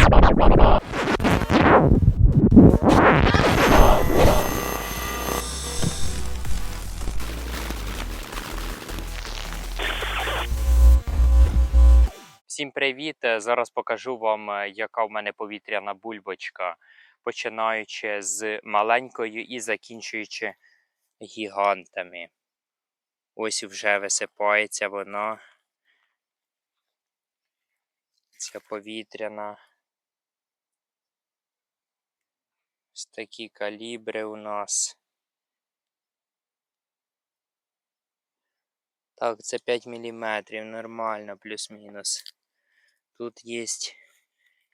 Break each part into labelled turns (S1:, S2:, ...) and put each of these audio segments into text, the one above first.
S1: Всім привіт! Е, Зараз покажу вам, е, яка в мене повітряна бульбочка, починаючи з маленькою і закінчуючи гігантами. Ось вже висипається вона. Ця повітряна. Ось такі калібри у нас. Так, це 5 мм, нормально, плюс-мінус. Тут є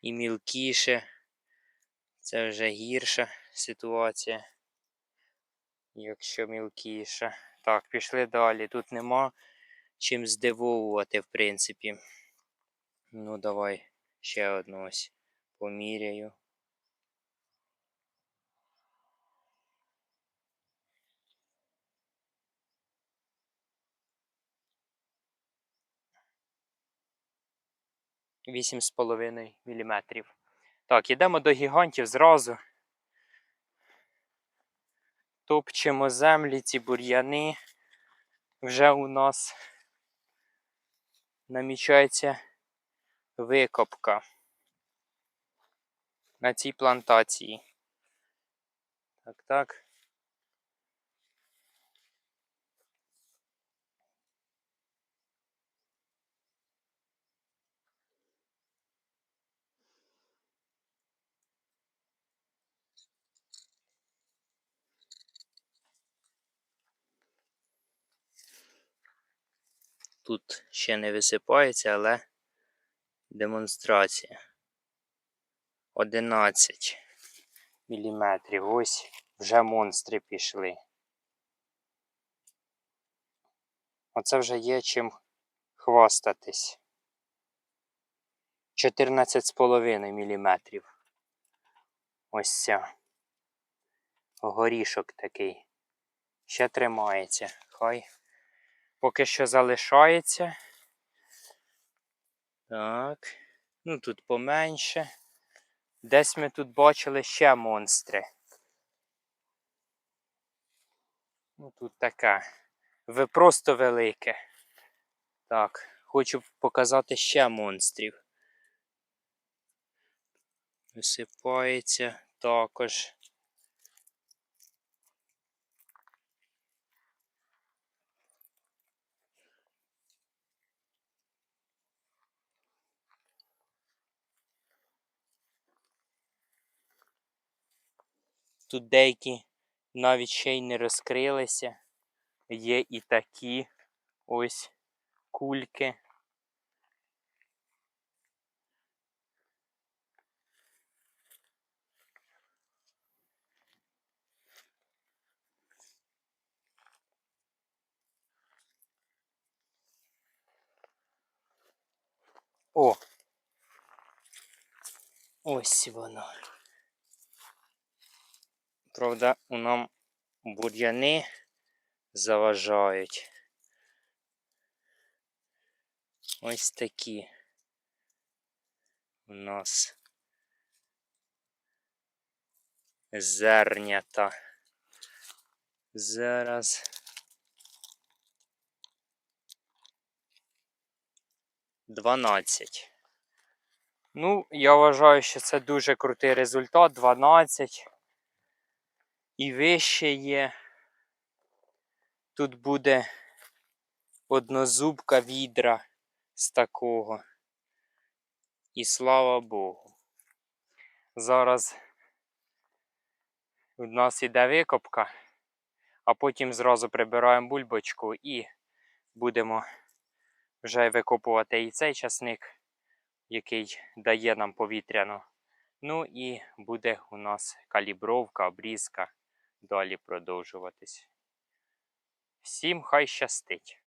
S1: і мілкіше. Це вже гірша ситуація. Якщо мілкіше. Так, пішли далі. Тут нема чим здивовувати, в принципі. Ну, давай ще одну ось поміряю. Вісім з половиною міліметрів. Так, йдемо до гігантів зразу. Топчемо землі, ці бур'яни. Вже у нас намічається викопка на цій плантації. Так, так. Тут ще не висипається, але демонстрація. 11 міліметрів. Ось вже монстри пішли. Оце вже є чим хвастатись. 14,5 міліметрів. Ось ця. Горішок такий. Ще тримається. Хай поки що залишається. Так. Ну тут поменше. Десь ми тут бачили ще монстри. Ну тут таке. Ви просто велике. Так, хочу показати ще монстрів. Висипається також. Тут деякі навіть ще й не розкрилися. Є і такі ось кульки. О! Ось воно. Правда, у нам бур'яни заважають. Ось такі у нас зернята. Зараз. Дванадцять. Ну, я вважаю, що це дуже крутий результат. 12 і вище є. Тут буде однозубка відра з такого. І слава Богу. Зараз у нас іде викопка, а потім зразу прибираємо бульбочку і будемо вже викопувати і цей часник, який дає нам повітряну. Ну і буде у нас калібровка, обрізка далі продовжуватись. Всім хай щастить!